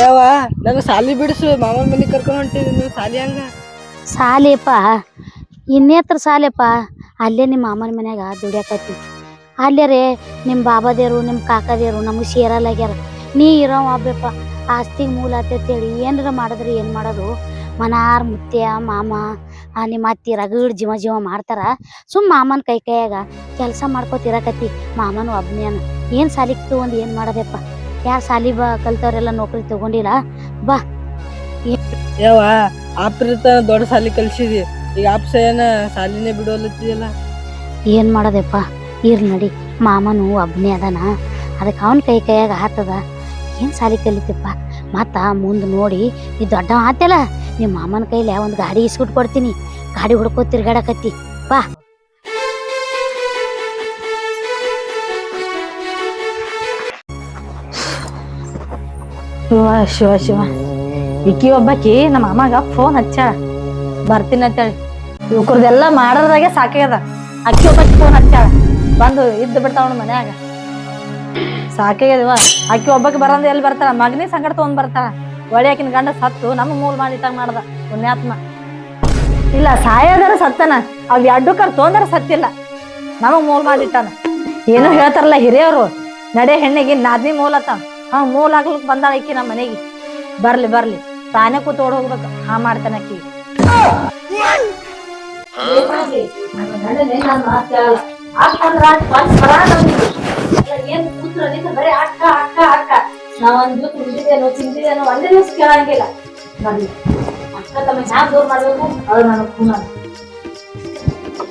ಯಾವ ನನ್ನ ಸಾಲಿ ಬಿಡಿಸು ಮಾಮನ ಮನೆ ಕರ್ಕೊಂಡು ನೀವು ಸಾಲಿ ಹಂಗ. ಸಾಲಿಯಪ್ಪ, ಇನ್ನೇತ್ರ ಅಲ್ಲೇ ನಿಮ್ಮ ಮಾಮನ ಮನ್ಯಾಗ ದುಡಿಯಾಕತ್ತಿ. ಅಲ್ಲೇ ರೀ ನಿಮ್ಮ ಬಾಬಾದೇರು ನಿಮ್ಮ ಕಾಕದೇರು ನಮಗೆ ಸೇರಲ್ಲಾಗ್ಯಾರ ನೀ ಇರೋ ಒಬ್ಬಪ್ಪ ಆಸ್ತಿ ಮೂಲ ಆತೈತೇಳಿ ಏನಾರ ಮಾಡಿದ್ರೆ, ಏನು ಮಾಡೋದು? ಮನಾರ್, ಮುತ್ಯ, ಮಾಮ ನಿಮ್ಮ ಅತ್ತಿ ರಗಡ್ ಜೀವ ಜೀವ ಮಾಡ್ತಾರ. ಸುಮ್ ಮಾಮನ ಕೈ ಕೈಯಾಗ ಕೆಲಸ ಮಾಡ್ಕೋತಿರಕತ್ತಿ ಮಾಮನ ಒಬ್ನೇನ. ಏನು ಸಾಲಿಕ್ತು ಒಂದು ಏನು ಮಾಡೋದಪ್ಪ? ಯಾರು ಶಾಲಿ ಬಾ ಕಲ್ತವ್ರೆಲ್ಲ ನೌಕರಿ ತಗೊಂಡಿಲ್ಲ ಯಾವ ಆಪ್ರಿತ ದೊಡ್ಡ ಸಾಲಿ ಕಲ್ಸಿದಿ. ಈಗ ಆಪ್ಸ ಏನ ಸಾಲಿನೇ ಬಿಡೋಲತ್ತಿದಲ್ಲ ಏನು ಮಾಡೋದಪ್ಪ? ಇರ್ ನಡಿ ಮಾಮನು ಒಬ್ಬನೇ ಅದಾನ. ಅದಕ್ಕೆ ಅವನ ಕೈ ಕೈಯಾಗ ಆತದ. ಏನು ಸಾಲಿ ಕಲಿತಪ್ಪ? ಮತ್ತ ಮುಂದೆ ನೋಡಿ ಈ ದೊಡ್ಡ ಆತಲ್ಲ ನಿಮ್ಮ ಮಾಮನ ಕೈಲಿ ಒಂದು ಗಾಡಿ ಇಸ್ಕೊಟ್ ಕೊಡ್ತೀನಿ. ಗಾಡಿ ಹುಡ್ಕೋ ತಿರ್ಗಾಡಕತ್ತಿ ಬಾ. ಶಿವ ಶಿವ ಶಿವ. ಇಕ್ಕಿ ಒಬ್ಬಾಕಿ, ನಮ್ಮ ಅಮ್ಮಗ ಫೋನ್ ಹಚ್ಚ ಬರ್ತೀನಿ ಅಂತೇಳಿ. ಇವ್ರದೆಲ್ಲ ಮಾಡೋದ್ರಾಗೆ ಸಾಕಾಗ್ಯದ. ಅಕ್ಕಿ ಒಬ್ಬಾಕಿ ಫೋನ್ ಹಚ್ಚಾಳ ಬಂದು ಇದ್ದು ಬಿಡ್ತಾವ ಮನ್ಯಾಗ. ಸಾಕಾಗ್ಯದವ ಅಕ್ಕಿ ಒಬ್ಬಾಕಿ ಬರಂದ ಎಲ್ಲಿ ಬರ್ತಾಳ? ಮಗನಿ ಸಂಗಡ ತಗೊಂಡ್ ಬರ್ತಾಳ. ಒಳ್ಳೆ ಗಂಡ ಸತ್ತು, ನಮ್ಮ ಮೂಲ ಮಾಡಿದಾಗ ಮಾಡ್ದ ಪುಣ್ಯಾತ್ಮ. ಇಲ್ಲ, ಸಾಯೋದಾರ ಸತ್ತನ. ಅವ್ ಎರಡು ಕರ್ ತೊಂದರ ಸತ್ತಿಲ್ಲ. ನಮಗ್ ಮೂಲ ಮಾಡಿಟ್ಟಾನ. ಏನೋ ಹೇಳ್ತಾರಲ್ಲ ಹಿರಿಯವರು, ನಡೆ ಹೆಣ್ಣಿಗೆ ನಾದ್ನಿ ಮೂಲತ ಹಾ ಮೂಲ ಆಗ್ಲಿಕ್ ಬಂದಾಳ ಈಕಿ ನಮ್ಮ ಮನೆಗೆ. ಬರ್ಲಿ ಬರ್ಲಿ. ತಾನೇ ಕೂತ್ ಓಡ್ ಹೋಗ್ಬೇಕು. ಹಾ, ಮಾಡ್ತಾನ ಅಕ್ಕ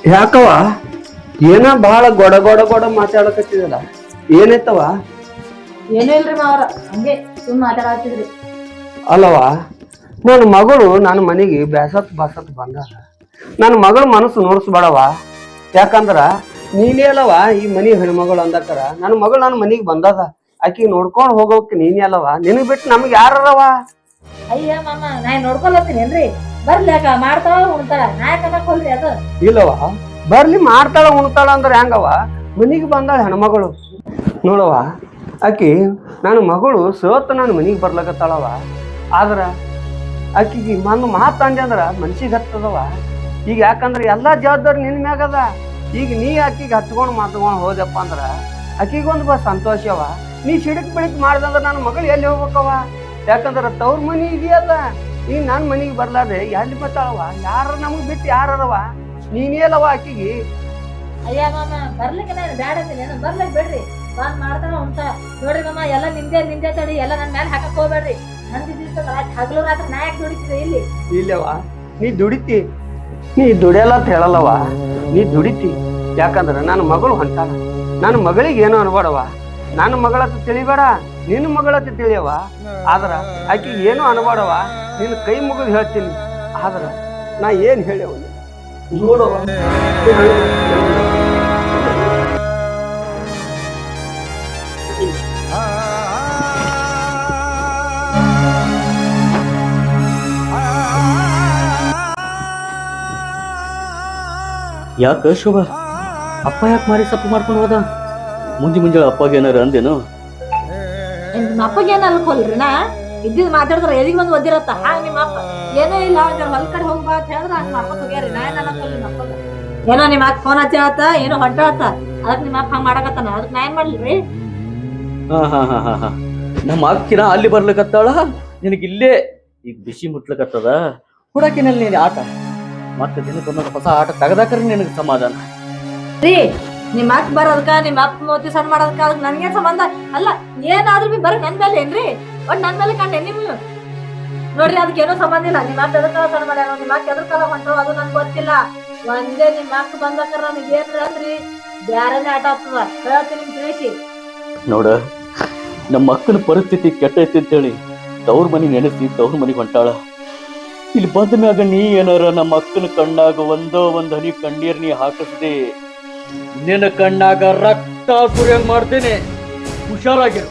ಯಾಕವ ಏನ ಬಹಳ ಗೊಡ ಗೊಡ ಗೊಡ ಮಾತಾಡಕತ್ತಿದಲ್ಲ? ಏನೈತವ ಏನೂ ಇಲ್ರಿ ಮಾವರ? ಹಂಗೆ ಸುಮ್ಮನೆ ಮಾತಾಡತ್ತಿದ್ರಿ ಅಲ್ಲವ ನನ್ನ ಮಗಳು ನನ್ನ ಮನೆಗೆ ಬ್ಯಾಸತ್ ಬಾಸತ್ ಬಂದ ನನ್ನ ಮಗಳ ಮನಸ್ಸು ನೋಡಿಸ್ಬೇಡವ ಯಾಕಂದ್ರ ನೀನೇ ಅಲ್ಲವ ಈ ಮನಿ ಹೆಣ್ಮಗಳು ಅಂದಕರ. ನನ್ನ ಮಗಳು ನನ್ನ ಮನೆಗೆ ಬಂದದ. ಆಕಿ ನೋಡ್ಕೊಂಡು ಹೋಗೋಕೆ ನೀನೇ ಅಲ್ಲವ ನಿನಗ್ ಬಿಟ್ಟು ನಮ್ಗೆ ಯಾರವ ಅಯ್ಯ ಮಾಮ ನಾ ಬರ್ಲಿ ಅಕ್ಕ ಮಾಡ್ತಾಳ ಉಣ್ತಾಳ? ನಾ ಅದು? ಇಲ್ಲವ ಬರ್ಲಿ ಮಾಡ್ತಾಳ ಉಣ್ತಾಳ ಅಂದ್ರೆ ಹೆಂಗವ ಮನಿಗೆ ಬಂದಾಳ ಹೆಣ್ಮಗಳು. ನೋಡವ ಆಕಿ ನನ್ನ ಮಗಳು ಸೋತ ನನ್ನ ಮನೆಗೆ ಬರ್ಲಕತ್ತಾಳವ. ಆದ್ರೆ ಆಕಿಗೆ ಒಂದು ಮಾತು ಅಂದೆ ಅಂದ್ರೆ ಮನ್ಸಿಗೆ ಹತ್ತದವ. ಈಗ ಯಾಕಂದ್ರೆ ಎಲ್ಲಾ ಜವಾಬ್ದಾರಿ ನಿನ್ ಮ್ಯಾಗದ ಈಗ ನೀ ಆಕಿಗೆ ಹಚ್ಕೊಂಡು ಮಾತ್ಕೊಂಡು ಹೋದಪ್ಪ ಅಂದ್ರ ಆಕಿಗೊಂದು ಬಾ ಸಂತೋಷವ ನೀ ಸಿಡಕ್ ಬಿಡಕ್ ಮಾಡ್ದಂದ್ರೆ ನನ್ನ ಮಗಳು ಎಲ್ಲಿ ಹೋಗ್ಬೇಕವ? ಯಾಕಂದ್ರೆ ತವ್ರ ಮನಿ ಇದೆಯಲ್ಲ ಈಗ ನನ್ನ ಮನಿಗೆ ಬರ್ಲಾರ್ದೆ ಎಲ್ಲಿ ಬರ್ತಾಳವ? ಯಾರ ನಮಗೆ ಬಿಟ್ಟು ಯಾರದವ ನೀನೇ ಅಲ್ಲವ ಆಕಿಗೆ? ಅಯ್ಯ ಮಾಮ, ಬರ್ಲಿಕ್ಕೆ ನಾನು ಬೇಡ ಬರ್ಲಿಕ್ಕೆ ಬಿಡ್ರಿ. ಬಂದ್ ಮಾಡ್ತಾನ ಉಂಟ ನೋಡ್ರಿ ಮಮ್ಮ ಎಲ್ಲ ನಿಂದೆ ನಿಂದೆ ತಡಿ ಎಲ್ಲ ನನ್ನ ಮೇಲೆ ಹಾಕಕ್ ಹೋಗ್ಬೇಡ್ರಿ. ನಂದಿದ್ದ ಹಗಲು ರಾತ್ರಿ ನಾ ಯಾಕೆ ದುಡಿತಿದ್ದೆ ಇಲ್ಲಿ? ಇಲ್ಲವ ನೀ ದುಡಿತಿ. ನೀ ದುಡಿಯಲ್ಲ ಅಂತ ಹೇಳಲ್ಲವ ನೀ ದುಡಿತಿ. ಯಾಕಂದ್ರೆ ನನ್ನ ಮಗಳು ಹೊಂಟಾಳ ನನ್ನ ಮಗಳಿಗೆ ಏನು ಅನ್ಬೇಡವ ನನ್ನ ಮಗಳತ್ತ ತಿಳಿಬೇಡ. ನಿನ್ನ ಮಗಳತ್ತ ತಿಳಿಯವ ಆದ್ರ ಆಕಿ ಏನು ಅನ್ಬೇಡವ ನಿನ್ನ ಕೈ ಮುಗಿದು ಹೇಳ್ತೀನಿ. ಆದ್ರ ನಾ ಏನ್ ಹೇಳ್ಯವ ನೋಡವ ಯಾಕ ಶೋಭ? ಅಪ್ಪ ಯಾಕೆ ಮಾರಿ ಸಪ್ಪು ಮಾಡ್ಕೊಂಡು ಹೋದ? ಮುಂಜಿ ಮುಂಜಾನೆ ಅಪ್ಪಗೆ ಏನಾರ ಅಂದೇನು ನಿಮ್ಮ ಅಪ್ಪಗೆ ಏನ ಅನ್ಕೊಲ್ರಿ ನಾ? ಇದ್ದಿದ್ ಮಾತಾಡಿದ್ರೆ ಎದಿಗೆ ಬಂದು ಒದ್ದಿರತ್ತ? ಹಾಂಗ್ ನಿಮ್ಮ ಅಪ್ಪ. ಏನೋ ಇಲ್ಲ ಒಂದ್ ಹೊಲ್ ಕಡೆ ಹೋಗ್ಬಾ ಅಂತ ಹೇಳಿದ್ರ ನಿಮ್ಮ ಅಪ್ಪ ಹೋಗ್ಯಾರಿ. ನಾ ಏನ್ ಅನ್ಕೊಲ್ ನಿಮ್ಮ ಅಪ್ಪಗ? ಏನೋ ನಿಮ್ಮ ಅಕ್ಕ ಫೋನ್ ಹಚ್ಚಾತ ಏನೋ ಹೊಂಟಾತ ಅದಕ್ಕೆ ನಿಮ್ಮ ಅಪ್ಪ ಹಂಗ್ ಮಾಡಕತ್ತಾನ? ಅದಕ್ಕೆ ನಾ ಏನ್ ಮಾಡ್ಲಿ ಹಾ ಹಾ ಹಾ ಹಾ ಹಾ. ನಮ್ಮ ಅಕ್ಕಿನ ಅಲ್ಲಿ ಬರ್ಲಿಕತ್ತಾಳ? ನಿನಗೆ ಇಲ್ಲೇ ಈಗ ಬಿಸಿ ಮುಟ್ಲಕತ್ತದ? ಹುಡಕಿನಲ್ಲಿ ನೀನು ಆಟ. ಮತ್ತೆ ದಿನಕ್ಕೆ ಒಂದೊಂದು ಹೊಸ ಆಟ ತೆಗದಾಕ್ರೆ ನಿನಗೆ ಸಮಾಧಾನ. ರೀ ನಿಮ್ಮ ಅಕ್ಕ ಬರೋದಕ್ಕ ನಿಮ್ಮ ಅಪ್ಪ ಮೋತಿ ಸಣ್ಣ ಮಾಡೋದಕ್ಕ ಅದಕ್ಕೆ ನನಗೆ ಸಂಬಂಧ? ಅಲ್ಲ ಏನಾದ್ರೂ ಬಿ ಬರೀ ನನ್ ಮೇಲೆ ಏನ್ರಿ? ಒಟ್ ನನ್ ಮೇಲೆ ಕಂಡೆ ನಿಮ್ ನೋಡ್ರಿ ಅದಕ್ಕೆ ಏನೋ ಸಂಬಂಧ ಇಲ್ಲ. ನಿಮ್ಮ ಅಕ್ಕ ಎದಕ್ಕಾಲ ಸಣ್ಣ ಮಾಡ್ಯಾರ ನಿಮ್ಮ ಅಕ್ಕ ಎದಕ್ಕಾಲ ಹೊಂಟೋ ಅದು ನನ್ಗೆ ಗೊತ್ತಿಲ್ಲ. ಒಂದೇ ನಿಮ್ಮ ಅಕ್ಕ ಬಂದಕ್ಕ ನನಗೆ ಏನ್ ಅಂದ್ರಿ? ಬ್ಯಾರನೇ ಆಟ ಆಗ್ತದ. ಹೇಳ್ತೀನಿ ನಿಮ್ ತಿಳಿಸಿ. ನೋಡ ನಮ್ಮ ಅಕ್ಕನ ಪರಿಸ್ಥಿತಿ ಕೆಟ್ಟೈತಿ ಅಂತೇಳಿ ತವ್ರ ಮನೆ ನೆನೆಸಿ ತವ್ರ ಮನೆಗೆ ಹೊಂಟಾಳ. ಇಲ್ಲಿ ಬಂದ ಮ್ಯಾಗ ನೀ ಏನಾರ ನಮ್ಮ ಅಕ್ಕನ ಕಣ್ಣಾಗ ಒಂದೋ ಒಂದ್ ಹನಿ ಕಣ್ಣೀರ್ ನೀ ಹಾಕಿಸ್ದೆ. ನಿನ್ನ ಕಣ್ಣಾಗ ರಕ್ತ ಸುರಿಯಂಗ್ ಮಾಡ್ತೇನೆ ಹುಷಾರಾಗಿರು.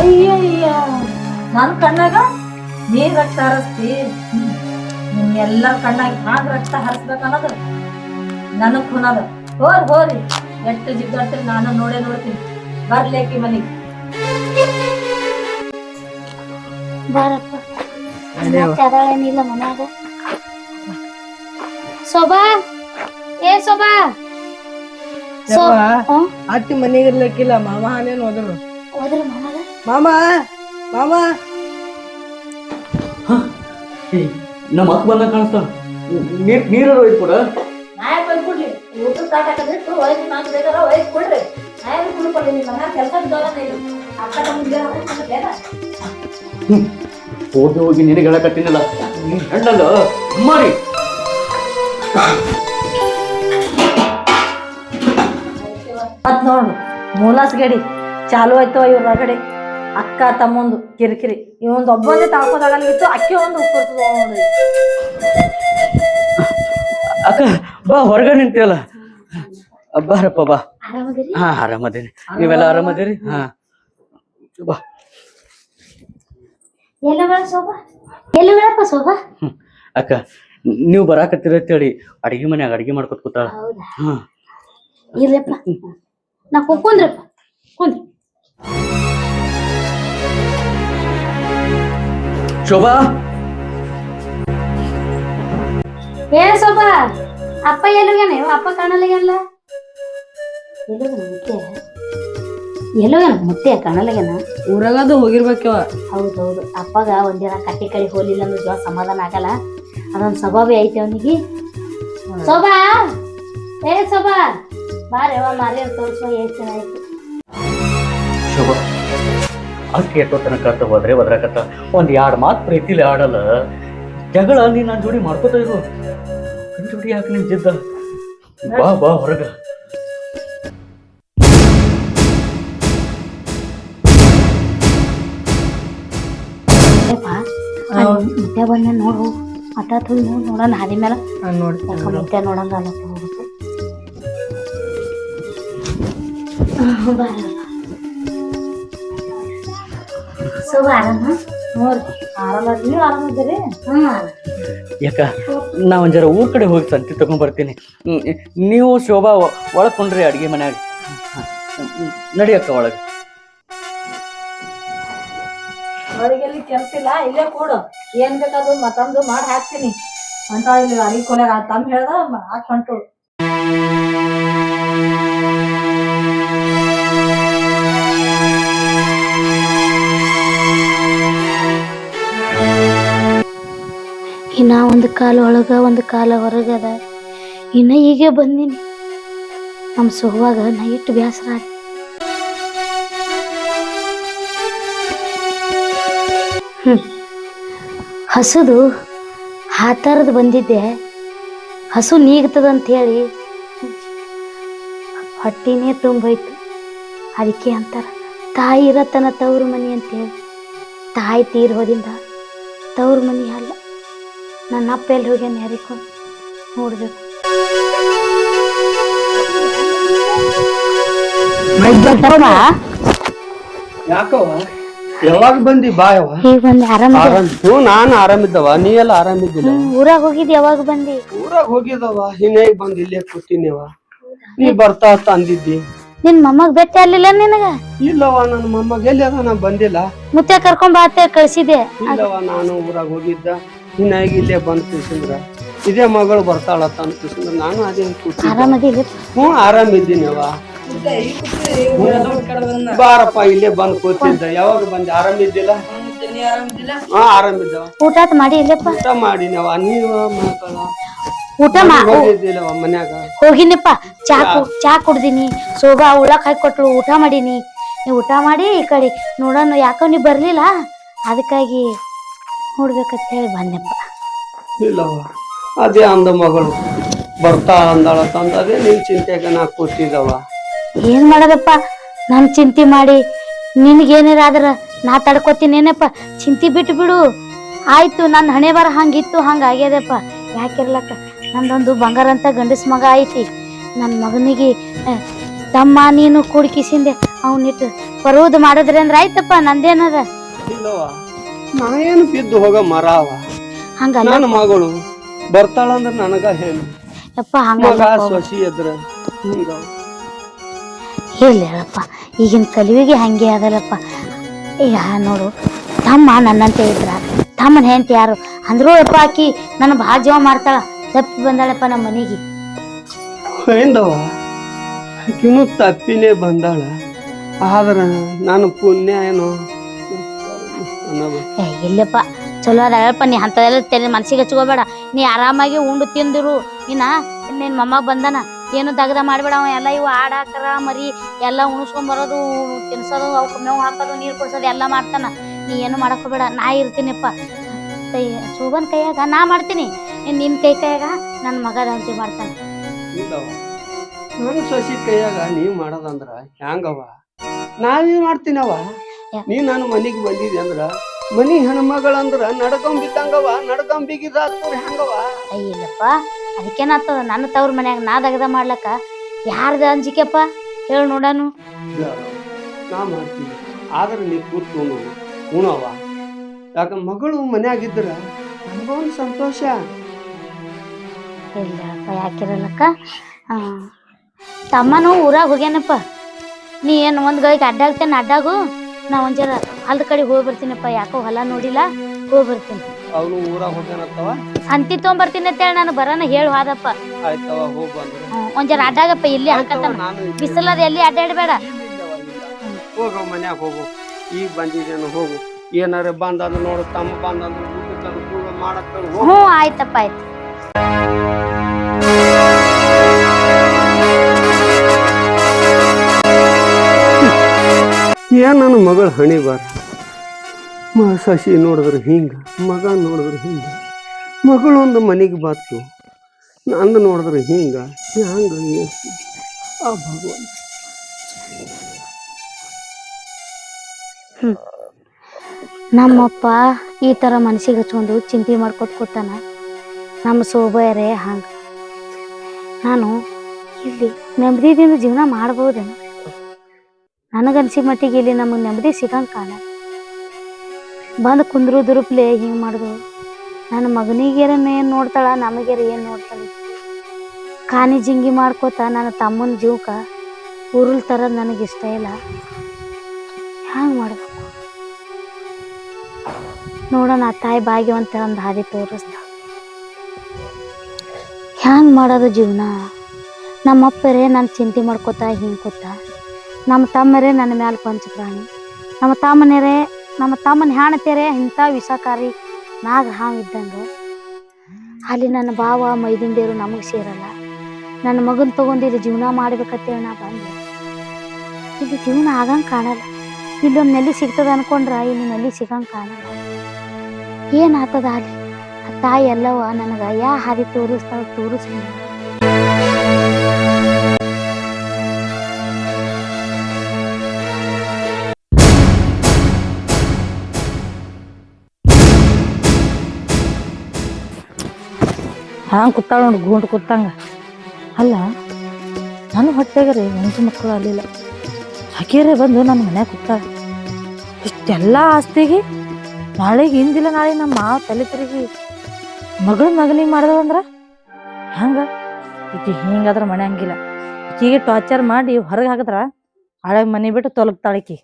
ಅಯ್ಯಯ್ಯ, ನನ್ ಕಣ್ಣಾಗ ನೀ ರಕ್ತ ಹರಿಸ್ತಿ. ಎಲ್ಲರ ಕಣ್ಣಾಗ ಹಾಗ ರಕ್ತ ಹರಿಸ್ಬೇಕು ಅನ್ನೋದು ನನಗ್ ಖುನದ ಹೋರ್ ಹೋರಿ, ಎಷ್ಟು ಜಿಗ್ಗಾಡ್ತೀನಿ ನಾನು ನೋಡೇ ನೋಡ್ತೀನಿ. ಬರ್ಲೇಕಿ ಮನಿಗ್. ಬಾರಪ್ಪ. ಅದೇವ. ಮತ್ತೆ ಅದಾಳೇನಿಲ್ಲ ಮನ್ಯಾಗ. ಶೋಭಾ ಏ ಶೋಭಾ. ಶೋ- ಯವ್ವ, ಹ್ಮ್? ಅತ್ತಿ ಮನೆಗೆ ಇರ್ಲಿಕ್ಕಿಲ್ಲ ಮಾಮ ಹಾನೇನು ಹೋದ್ರು? ಹೋದ್ರ ಮನೆಯಾಗ ಮಾಮ ಮಾಮ. ನಮ್ಮ ಅಕ್ಕ ಬಂದ ಕಾಣಿಸ್ತಾನ ನೀರ್ ನೀರ ಒಯ್ದು ಕೊಡ ನಾಯ ಹಾಕಿದ್ರೆ ನಾಲ್ಕು ಬೇಕಾದ್ರೆ ಕೊಡ್ರಿ. ನಾಯ ಕುಡ್ಕೊಳ್ಳಿ ನಿಮ್ಮ ಮನೆ ಕೆಲಸ ಬಿದ್ದೋಗಲ್ಲ ಇದು ಅಕ್ಕ ತಮ್ಮ ಹೋಗಿ ಹೋಗಿ ನಿನಗೆ ಹೇಳಕತ್ತೀನಲ್ಲ. ನೀನ್ ಹೆಣ್ಣಲ್ಲ ಅಮ್ಮಾರಿ. ಮತ್ ನೋಡು ಮೂಲಾಸ್ ಗಡಿ ಚಾಲು ಆಯ್ತು ಇವ್ರ ಹೊರಗಡೆ. ಅಕ್ಕ ತಮ್ಮಂದು ಕಿರಿಕಿರಿ ಇವೊಂದು ಒಬ್ಬಂದೇ ತಾಳ್ಕೋದಾಗಲಿತ್ತು ಅಕ್ಕಿ ಒಂದು ಉಪ್ಪರ್ತದ ನೋಡಿ. ಅಕ್ಕ ಬಾ ಹೊರಗಡೆ ನಿಂತಿಯಲ್ಲ. ಬಾರಪ್ಪ ಬಾ. ಹಾ ಆರಾಮದೇನಿ ನೀವೆಲ್ಲ ಆರಾಮದಿರಿ? ಹಾ. ಬಾ. ಎಲ್ಲ ಬೇಡ ಶೋಭಾ? ಎಲ್ಲ ಬೇಡಪ್ಪ ಶೋಭಾ. ಅಕ್ಕ ನೀವು ಬರಾಕತ್ತೀರ ಅಂತೇಳಿ ಅಡಿಗೆ ಮನ್ಯಾಗ ಅಡಿಗೆ ಮಾಡ್ಕೊತ ಕೂತಾಳ. ಹೌದಾ? ಹಾ ಇರ್ಲಪ್ಪ. ನಾ ಕುಂದ್ರಪ್ಪ. ಕುಂದ್ರಿ. ಶೋಭಾ? ಏ ಶೋಭಾ ಅಪ್ಪ ಎಲ್ಲೋಗ್ಯಾನ ಅಪ್ಪ ಕಾಣಲ್ಲ ಎಲ್ಲ ಮುತ್ತೆ ಎಲ್ಲೋಗ್ಯಾನ ಮತ್ತೆ ಕಾಣಲಾಗ್ಯಾನ ಊರಾಗದು ಹೋಗಿರ್ಬೇಕವ ಹೌದೌದು. ಅಪ್ಪಗ ಒಂದಿನ ಕಟ್ಟಿ ಕಳಿ ಹೋಲಿಲ್ಲ ಅಂದ್ರೆ ಜೀವ ಸಮಾಧಾನ ಆಗಲ್ಲ. ಅದೊಂದು ಸ್ವಭಾವ ಐತೆ ಅವನಿಗೆ. ಸ್ವಭಾ ಏ ಶೋಭಾ! ಬಾರೆ ಅವ ಮಾರಿ ತೋರಿಸುವ ಎಷ್ಟು ಚೆನ್ನಾಗಿತ್ತು ಆಯ್ತು? ಶೋಭಾ ಅಕ್ಕಿ ಎಷ್ಟೋ ತನಕ ಅಂತ ಹೋದ್ರೆ ಒದ್ರಾಕತ್ತ ಒಂದ್ ಎರಡು ಮಾತು ಪ್ರೀತಿಲಿ ಆಡಲ್ಲ. ಜಗಳ ನೀನು ನನ್ನ ಜೋಡಿ ಮಾಡ್ಕೋತ ಇರು. ನನ್ನ ಜೋಡಿ ಯಾಕೆ ನಿನ್ ಜಿದ್ದ? ಬಾ ಬಾ ಹೊರಗ. ಮುತ್ತೆ ಬಂದ ನೋಡು. ಹಠಾತ್ ಹೋಗಿ ನೋಡಿ ನೋಡೋಣ ಹಾದಿ ಮೇಲೆ ನೋಡಿ. ಮುತ್ತೆ ನೋಡಂಗ ಹೋಗುತ್ತೆ ಶೋಭ ಆರಾಮ? ನೋಡ್ರಿ ಆರಾಮ ನೀವು ಆರಾಮದಿರಿ ಹ್ಮ್ ಯಾಕ ನಾ ಒಂದ್ ಜರ ಊರ್ ಕಡೆ ಹೋಗಿ ಸಂತಿ ತಗೊಂಡ್ ಬರ್ತೀನಿ. ನೀವು ಶೋಭಾ ಒಳಕೊಂಡ್ರಿ ಒಳಗ್ ಕೊಂಡ್ರಿ ಅಡಿಗೆ ಮನ್ಯಾಗ. ನಡಿ ಅಕ್ಕ ಒಳಗ. ಕೆಲಸ ಇಲ್ಲ ಇಲ್ಲೇ ಕೂಡು. ಏನ್ ಬೇಕಾದ್ರು ಮತ್ತೊಂದು ಮಾಡಿ ಹಾಕ್ತೀನಿ. ಅಂತ ಇಲ್ಲಿ ಅಡಿಗೆ ಕೊನೆಗ ತಮ್ಮ ಹೇಳ್ದ ಹಾಕಿ ಇನ್ನ ಒಂದು ಕಾಲ ಒಳಗ, ಒಂದು ಕಾಲ ಹೊರಗದ. ಇನ್ನ ಹೀಗೆ ಬಂದಿನಿ. ನಮ್ಮ ಸುಗುವಾಗ ನಾ ಇಟ್ಟು ಬೇಸರ ಆಗಿ ಹಸುದು ಥರದ ಬಂದಿದ್ದೆ. ಹಸು ನೀಗ್ತದಂತ ಹೇಳಿ ಹೊಟ್ಟಿನೇ ತುಂಬೋಯ್ತು. ಅದಕ್ಕೆ ಅಂತಾರ ತಾಯಿ ಇರತನ ತವ್ರ ಮನಿ ಅಂತೇಳಿ. ತಾಯಿ ತೀರ್ ಹೋದಿಂದ ತವ್ರ ಮನಿ ಅಲ್ಲ ನನ್ನ ಅಪ್ಪ ಎಲ್ಲಿ ಹೋಗ್ಯಾನ ಯಾರಿಗೂ ನೋಡಬೇಕು. ಯಾಕವ ಯಾವಾಗ ಬಂದಿ ಬಾ ಯವ್ವ? ಈಗ ಬಂದೆ ಆರಾಮ ಆರಾಮ್ ಹ್ಞೂ ನಾನು ಆರಾಮಿದ್ದವ. ನೀ ಎಲ್ಲ ಆರಾಮಿದ್ದಿಲ್ಲ ಊರಾಗ ಹೋಗಿದ್ ಯಾವಾಗ ಬಂದಿ? ಊರಾಗ ಹೋಗಿದವ ಹಿನ್ನೇಗ್ ಬಂದ್ ಇಲ್ಲೇ ಕೂತೀನಿವ ನೀ ಬರ್ತಾ ಅಂತ ಅಂದಿದ್ದಿ ನಿನ್ ಮಮ್ಮಗ್ ಬೆಟ್ಟ ಆಗ್ಲಿಲ್ಲ ನಿನಗ? ಇಲ್ಲವ ನನ್ನ ಮೊಮ್ಮಗ ಎಲ್ಲಿ ಅದ ನಾ ಬಂದಿಲ್ಲ. ಮುತ್ತೆ ಕರ್ಕೊಂಡ್ ಬಾತೆ ಕಳ್ಸಿದೆ. ಇಲ್ಲವ ನಾನು ಊರಾಗ ಹೋಗಿದ್ದ. ಹಿನ್ನಾಗಿ ಇಲ್ಲೇ ಬಂದ್ ಕೂಸಿಂದ್ರ ಇದೇ ಮಗಳು ಬರ್ತಾಳ ಅಂತ ಕೂಸಿಂದ್ರ ನಾನು ಅದೇ ಕೂತಿದ್ದೆ. ಆರಾಮದಿಲ್ಲ. ಹ್ಞೂ ಆರಾಮಿದ್ದೀನಿವ ಬಾರಪ್ಪ ಇಲ್ಲೇ ಬಂದ್ ಕೂತಿದ್ದ. ಯಾವಾಗ ಬಂದೆ? ಆರಾಮಿದ್ದಿಲ್ಲ ಹಾ ಆರಾಮಿದ್ದ ಊಟ ಮಾಡಿ ಇಲ್ಲಪ್ಪ. ಊಟ ಮಾಡಿ ನೀವ ಮಕ್ಕಳ? ಊಟ ಮಾಡಿದ್ದಿಲ್ಲ ಮನ್ಯಾಗ? ಹೋಗಿನಪ್ಪ. ಚಾ ಚಾ ಕುಡ್ದೀನಿ. ಶೋಭಾ ಉಳಕ್ ಹಾಕಿ ಊಟ ಮಾಡೀನಿ. ನೀ ಊಟ ಮಾಡಿ ಈ ಕಡೆ. ನೋಡೋಣ ಯಾಕೋ ನೀವು ಬರ್ಲಿಲ್ಲ? ಅದಕ್ಕಾಗಿ ನೋಡ್ಬೇಕಂತ ಹೇಳಿ ಬಂದೆಪ್ಪ. ಇಲ್ಲವ ಅದೇ ಅಂದ ಮಗಳು. ಬರ್ತಾ ಅಂದಳ ತಂದ. ಅದೇ ನಿನ್ ಚಿಂತೆಗೆ ನಾ ಕೂತಿದ್ದವ. ಏನ್ ಮಾಡೋದಪ್ಪ? ನಾನ್ ಚಿಂತೆ ಮಾಡಿ. ನಿನ್ಗೇನಾದ್ರ ನಾ ತಡ್ಕೋತೀನೇನಪ್ಪ ಚಿಂತೆ ಬಿಟ್ಟು ಬಿಡು. ಆಯ್ತು ನನ್ನ ಹಣೆ ಬರ ಹಂಗಿತ್ತು ಹಂಗ ಆಗ್ಯದಪ್ಪ ಯಾಕಿರ್ಲಕ್ಕ? ನಂದೊಂದು ಬಂಗಾರ ಅಂತ ಗಂಡಸ್ ಮಗ ಐತಿ. ನನ್ನ ಮಗನಿಗೆ ತಮ್ಮ ನೀನು ಕೂಡ್ಕಿಸಿಂದೆ ಅವನಿಟ್ಟು ಬರುವುದು ಮಾಡಿದ್ರೆ ಅಂದ್ರೆ ಆಯ್ತಪ್ಪ ನಂದೇನದ? ನಾನೇನು ಬಿದ್ದು ಹೋಗ ಮರಾವ. ಹಂಗಲ್ಲ. ನನ್ನ ಮಗಳು ಬರ್ತಾಳಂದ್ರ ನನಗ ಹೇಳು. ಯಪ್ಪ ಹಂಗ ಸೊಸಿ ಎದ್ರ ಹಿಂಗ. ಹೇಳಿ ಹೇಳಪ್ಪ ಈಗಿನ ಕಲಿವಿಗೆ ಹಂಗೆ ಅದಲ್ಲಪ್ಪ ಈಗ ನೋಡು ತಮ್ಮ ನನ್ನಂತೆ ಇದ್ರ ತಮ್ಮನ ಹೆಂಡತಿ ಯಾರು? ಅಂದ್ರೂ ಅಪ್ಪ ಆಕಿ ನನ್ನ ಭಾಳ ಜೀವ ಮಾಡ್ತಾಳ ತಪ್ಪಿ ಬಂದಾಳಪ್ಪ ನಮ್ಮ ಮನೆಗೆ. ಆಕಿನೂ ತಪ್ಪಿನೇ ಬಂದಾಳ. ಆದ್ರ ನಾನು ಪುಣ್ಯ ಏನು? ಏ ಇಲ್ಲಪ್ಪ ಚಲೋ ಅದಪ್ಪ ನೀ ಅಂತದೆಲ್ಲ ತಲೆ ಮನ್ಸಿಗೆ ಹಚ್ಕೋಬೇಡ. ನೀ ಆರಾಮಾಗಿ ಉಂಡು ತಿಂದಿರು ಇನ್ನ ನಿನ್ ಮೊಮ್ಮಗ ಬಂದನ. ಏನು ದಗದ ಮಾಡ್ಬೇಡ ಅವ ಎಲ್ಲ ಇವು ಆಡಾಕರ ಮರಿ ಎಲ್ಲ ಉಣಿಸ್ಕೊಂಡ್ ಬರೋದು ತಿನ್ಸೋದು ಅವಕ್ಕೆ ಮೇವು ಹಾಕೋದು ನೀರು ಕುಡ್ಸೋದು ಎಲ್ಲ ಮಾಡ್ತಾನ. ನೀ ಏನು ಮಾಡಕ್ ಹೋಗ್ಬೇಡ ನಾ ಇರ್ತೀನಿಪ್ಪ. ಕೈ ಶೋಭನ್ ಕೈಯಾಗ ನಾ ಮಾಡ್ತೀನಿ. ನಿನ್ ಕೈ ಕೈಯಾಗ ನನ್ನ ಮಗ ದಂತಿ ಮಾಡ್ತಾನೆ. ನನ್ನ ನಾನು ಸಸಿ ಕೈಯಾಗ ನೀವು ಮಾಡೋದಂದ್ರ ಹ್ಯಾಂಗವ? ನಾವೇ ಮಾಡ್ತೀನವ? ನೀ ನನ್ನ ಮನೆಗೆ ಬಂದಿದ್ದೆ ಅಂದ್ರ ಮನಿ ಹೆಣ್ಮಗಳಂದ್ರ ನಡ್ಕೊಂಡ್ ಬಿದ್ದಂಗವ ನಡ್ಕೊಂಡ್ ಬಿಗಿದ ಹೆಂಗವ ಅಯ್ಯ ಇಲ್ಲಪ್ಪ ಅದಕ್ಕೇನಾಗ್ತದ? ನನ್ನ ತವ್ರ ಮನ್ಯಾಗ ನಾ ದಗದ ಮಾಡ್ಲಕ್ಕ ಯಾರ್ದ ಅಂಜಿಕೆಪ್ಪ? ಹೇಳ ನೋಡಾನು. ಇಲ್ಲ, ನಾ ಮಾಡ್ತೀನಿ. ಆದ್ರ ನೀ ಕೂತು ಉಣು ಉಣವ ಯಾಕ ಮಗಳು ಮನ್ಯಾಗಿದ್ರ ನಮಗೊಂದು ಸಂತೋಷ. ಇಲ್ಲಪ್ಪ ಯಾಕಿರಲ್ಲಕ್ಕ? ತಮ್ಮನೂ ಊರಾಗ ಹೋಗ್ಯಾನಪ್ಪ. ನೀ ಏನು ಒಂದ್ ಗಳಿಗೆ ಅಡ್ಡಾಗ್ತೇನೆ ಅಡ್ಡಾಗು. ನಾ ಒಂದ್ ಜರ ಅಲ್ದ ಕಡೆ ಹೋಗಿ ಬರ್ತೀನಪ್ಪ ಯಾಕೋ ಹೊಲ ನೋಡಿಲ್ಲ ಹೋಗಿ ಬರ್ತೀನಿ ಅವನು ಊರಾಗ ಹೋಗ್ಯಾನತ್ತವ? ಸಂತಿ ಅಂತ ಹೇಳಿ ನಾನು ಬರೋಣ ಹೇಳು ಹಾದಪ್ಪ. ಆಯ್ತವ ಹೋಗ್ ಬಂದ್ರೆ. ಒಂದ್ ಜರ ಅಡ್ಡಾಗಪ್ಪ ಇಲ್ಲಿ ಹಾಕತ್ತಾನ. ನಾನು ಇಲ್ಲಿ- ಬಿಸಿಲದ ಎಲ್ಲಿ ಅಡ್ಡಾಡ್ಬೇಡ ಹೋಗ ಮನ್ಯಾಗ ಹೋಗು. ಈಗ ಬಂದಿದ್ದೇನು ಹೋಗು. ಏನಾರ ಬಂದಂದ್ರೆ ನೋಡು ತಮ್ಮ ಬಂದಂದ್ರೆ ಊಟಕ್ಕೆ ಅನುಕೂಲ ಮಾಡಕ್ಕೆ ಹೋಗು. ಹ್ಞೂ ಆಯ್ತಪ್ಪ ಆಯ್ತು. ಏನು ನನ್ನ ಮಗಳು ಹಣಿ ಬಾರ? ಮ ನೋಡಿದ್ರೆ ಹಿಂಗೆ, ಮಗ ನೋಡಿದ್ರೆ ಹಿಂಗೆ. ಮಗಳೊಂದು ಮನೆಗೆ ಬಾತು. ನಂದು ನೋಡಿದ್ರೆ ಹಿಂಗೆ, ಹ್ಯಾಂಗ ಆ ಭಗವಂತ ನಮ್ಮಪ್ಪ ಈ ಥರ ಮನಸ್ಸಿಗೆ ಹಚ್ಕೊಂಡು ಚಿಂತೆ ಮಾಡ್ಕೊತ ಕೂತಾನ. ನಮ್ಮ ಸೋಬಯರೇ ಹಂಗೆ. ನಾನು ಇಲ್ಲಿ ನೆಮ್ಮದಿದಿಂದ ಜೀವನ ಮಾಡ್ಬೋದೇನು. ನನಗನ್ಸಿದ ಮಟ್ಟಿಗೆ ಇಲ್ಲಿ ನಮಗೆ ನೆಮ್ಮದಿ ಸಿಗಂಗೆ ಕಾಣ ಬಂದು ಕುಂದ್ರು ದುರುಪ್ಲೆ ಹಿಂಗೆ ಮಾಡುದು. ನನ್ನ ಮಗನಿಗೇರ ಏನು ನೋಡ್ತಾಳ, ನಮಗೇರ ಏನು ನೋಡ್ತಾಳೆ. ಕಾನಿ ಜಿಂಗಿ ಮಾಡ್ಕೋತ ನನ್ನ ತಮ್ಮನ ಜೀವಕ ಉರುಳ್ ತರೋದು ನನಗೆ ಇಷ್ಟ ಇಲ್ಲ. ಹ್ಯಾಂಗೆ ಮಾಡ್ಬೇಕು? ನೋಡೋಣ, ಆ ತಾಯಿ ಭಾಗ್ಯವಂತ ಒಂದು ಹಾದಿ ತೋರಿಸ್ತ ಹ್ಯಾಂಗ್ ಮಾಡೋದು ಜೀವನ? ನಮ್ಮಪ್ಪರೇ ನಾನು ಚಿಂತೆ ಮಾಡ್ಕೋತ, ಹಿಂಗೆ ಕೂತ. ನಮ್ಮ ತಮ್ಮರೇ ನನ್ನ ಮ್ಯಾಲ ಪಂಚ ಪ್ರಾಣಿ. ನಮ್ಮ ತಮ್ಮನೇರೇ ನಮ್ಮ ತಮ್ಮನ ಹೆಣತೆರೆ ಇಂಥ ವಿಷಕಾರಿ ನಾಗ ಹಾವು ಇದ್ದಂಗೆ. ಅಲ್ಲಿ ನನ್ನ ಭಾವ ಮೈದಿಂದೇರು ನಮಗೆ ಸೇರಲ್ಲ. ನನ್ನ ಮಗನ ತಗೊಂಡು ಇಲ್ಲಿ ಜೀವನ ಮಾಡ್ಬೇಕಂತೇಳಿ ನಾ ಬಂದೆ. ಇಲ್ಲಿ ಜೀವನ ಆಗಂಗೆ ಕಾಣಲ್ಲ. ಇಲ್ಲೊಂದು ನೆಲ್ಲಿ ಸಿಗ್ತದ ಅನ್ಕೊಂಡ್ರೆ ಇಲ್ಲಿ ನೆಲ್ಲಿ ಸಿಗಂಗೆ ಕಾಣಲ್ಲ. ಏನಾಗ್ತದ ಅಲ್ಲಿ? ಆ ತಾಯಿ ಎಲ್ಲವ ನನಗೆ ಯಾ ಹಾದಿ ತೋರಿಸ್ತಾಳ, ತೋರಿಸ್ಲಿ. ಹಂಗೆ ಕೂತಾಳ ನೋಡಿ, ಗೂಂಡು ಕೂತಂಗ. ಅಲ್ಲ ನನ್ನ ಹೊಟ್ಟೆಗರಿ ಹೆಂಡತಿ ಮಕ್ಕಳು ಅಲ್ಲಿಲ್ಲ. ಹಾಕಿರೇ ಬಂದು ನನ್ನ ಮನ್ಯಾಗ ಕೂತಾಳ. ಇಷ್ಟೆಲ್ಲ ಆಸ್ತಿಗೆ ನಾಳೆಗೆ ಹಿಂದಿಲ್ಲ, ನಾಳೆ ನಮ್ಮ ಮಾವ ತಲೆ ತಿರುಗಿ ಮಗಳ ಮಗನಿಗೆ ಮಾಡ್ದವಂದ್ರ ಹಂಗ? ಈಕಿ ಹಿಂಗಾದ್ರೆ ಮನೆ ಹಂಗಿಲ್ಲ. ಈಕಿಗೆ ಟಾರ್ಚರ್ ಮಾಡಿ ಹೊರಗೆ ಹಾಕಿದ್ರ ಹಳೆ ಮನೆ ಬಿಟ್ಟು ತೊಲಗ್ತಾಳಿಕಿ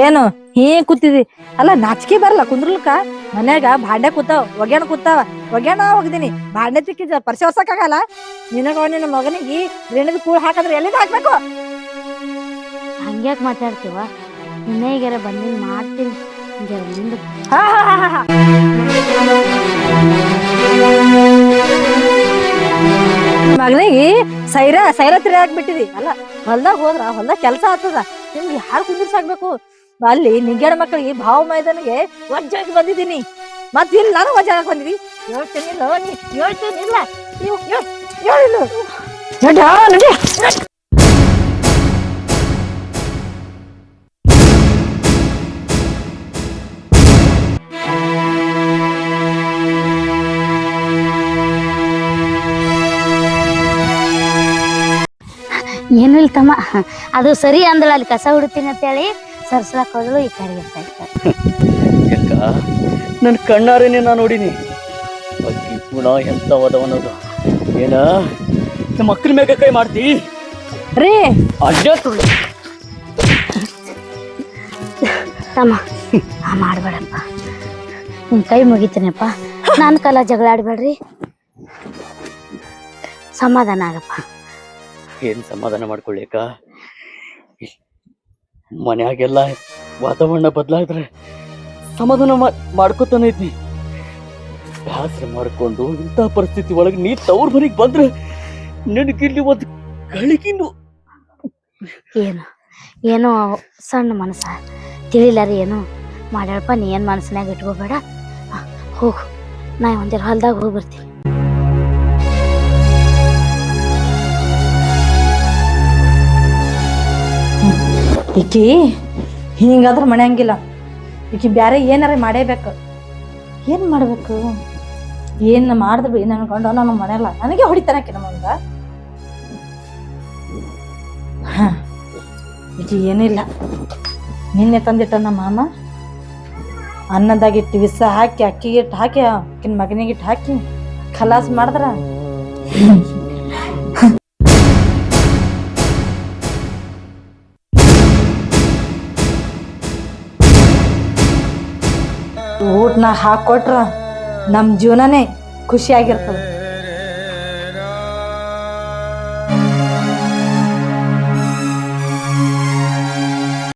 ಏನು? ಹೀ ಕೂತಿದಿ. ಅಲ್ಲ ನಾಚಿಕೆ ಬರಲ್ಲ ಕುಂದ್ರಲ್ಕ ಮನ್ಯಾಗ ಭಾಂಡೆ ಕೂತಾವ ಒಗ್ಯಾಣ ಕೂತಾವ. ಒಗ್ಯಾಣ ಹೋಗಿದೀನಿ ಭಾಂಡೆ ತಿಕ್ಕಿ ಪರ್ಸೆ ಹೊಸಕಾಗಲ್ಲ ನಿನಗ ನಿನ್ನ ಮಗನಿಗೆ ರೇಣದ ಕೂಳ್ ಹಾಕಂದ್ರೆ ಎಲ್ಲಿಂದ ಹಾಕ್ಬೇಕು? ಹಂಗ್ಯಾಕ್ ಮಾತಾಡ್ತೀವ? ನಿನ್ನೆಗಾರ ಬಂದಿನ್ ಮಾಡ್ತೀನಿ. ಹಾ, ಹಾ, ಹಾ, ಹಾ. ಮಗನಿಗೆ ಸೈರ ಸೈರ ತಿರಿ ಹಾಕ್ಬಿಟ್ಟಿದಿ ಅಲ್ಲ ಹೊಲ್ದಾಗ ಹೋದ್ರ ಹೊಲ್ದಾಗ ಕೆಲಸ ಆಗ್ತದ. ನಿಮ್ಗೆ ಯಾರು ಕುಂದಿರ್ಸಾಕ್ಬೇಕು ಅಲ್ಲಿ ನಿಂಗೇಡ ಮಕ್ಕಳಿಗೆ ಭಾವ ಮೈದಾನಿಗೆ ವಜ್ಜಾಗಿ ಬಂದಿದ್ದೀನಿ. ಮತ್ತೆ ಇಲ್ಲಿ ನಾನು ವಜ್ರ ಬಂದಿದಿ ಯೋಚನೆ. ಏನಿಲ್ಲ ತಮ್ಮ. ಅದು ಸರಿ ಅಂದಳ, ಅಲ್ಲಿ ಕಸ ಹುಡುತೀನಿ ಅಂತೇಳಿ. ಸರ್ಸ್ಲಕ್ಕೆ ಹೋದ್ರು ಈ ಕಡೆ ಇರ್ತೈತೆ ಯಾಕ ನನ್ನ ಕಣ್ಣಾರೇನೆ ನಾನು ನೋಡಿನಿ. ಅಕ್ಕಿ ಗುಣ ಎಂತ ಅನ್ನೋದು ಏನ? ನಮ್ಮ ಮಕ್ಕಳ ಮ್ಯಾಗ ಕೈ ಮಾಡ್ತಿ? ರೀ. ಅಡ್ಡ ತಮ್ಮ ಮಾಡಬೇಡಪ್ಪ. ಕೈ ಮುಗಿತೀನಪ್ಪ? ನನ್ನ ಕಾಲ ಜಗಳಾಡ್ಬೇಡ್ರಿ. ಸಮಾಧಾನ ಆಗಪ್ಪ. ಏನ್ ಸಮಾಧಾನ ಮಾಡ್ಕೊಳ್ಳಿಕ್ಕ ಮನ್ಯಾಗೆಲ್ಲ ವಾತಾವರಣ ಬದಲಾದ್ರೆ ಸಮಾಧಾನ ಮಾಡ್ಕೋತಾನೆ ಇದ್ನಿ ಬ್ಯಾಸರ ಮಾಡ್ಕೊಂಡು ಇಂಥ ಪರಿಸ್ಥಿತಿ ಒಳಗೆ ನೀ ತವ್ರ ಮನೆಗೆ ಬಂದ್ರೆ ನಿನಗಿಲ್ಲಿ ಒಂದು ಗಳಿಗಿನ್ನು ಏನು? ಏನೋ ಸಣ್ಣ ಮನಸ್ಸ. ತಿಳಿಲಾರಿ ಏನು ಮಾಡ್ಯಾಳಪ್ಪ, ನೀ ಏನು ಮನಸ್ಸಿನಾಗ ಇಟ್ಕೋಬೇಡ? ಹೋಗು. ನಾ ಒಂದಿರ ಹೊಲ್ದಾಗ ಹೋಗಿ ಬರ್ತೀನಿ ಈಕಿ ಹಿಂಗಾದ್ರೆ ಹಂಗಿಲ್ಲ ಈಕಿ ಬೇರೆ ಏನಾರ ಮಾಡೇಬೇಕು. ಏನು ಮಾಡಬೇಕು? ಏನು ಮಾಡಿದ್ರು ಏನು ಅನ್ಕೊಂಡು ನನ್ನ ಮನೆಯಲ್ಲ. ನನಗೆ ಹೊಡಿತಾನಕ್ಕೆ ನಮ್ಮಂಗ ಹಾಂ. ಈಕಿ ಏನಿಲ್ಲ. ನಿನ್ನೆ ತಂದಿಟ್ಟ ನಮ್ಮ ಮಾಮ ಅನ್ನದಾಗಿಟ್ಟು ವಿಸ ಹಾಕಿ ಅಕ್ಕಿಗಿಟ್ಟು ಹಾಕಿ ಅಕ್ಕಿನ ಮಗನಿಗಿಟ್ಟು ಹಾಕಿ, ಖಲಾಸ್ ಮಾಡಿದ್ರ? ಊಟನ ಹಾಕೊಟ್ರ ನಮ್ಮ ಜೀವನನೇ ಖುಷಿಯಾಗಿರ್ತದೆ.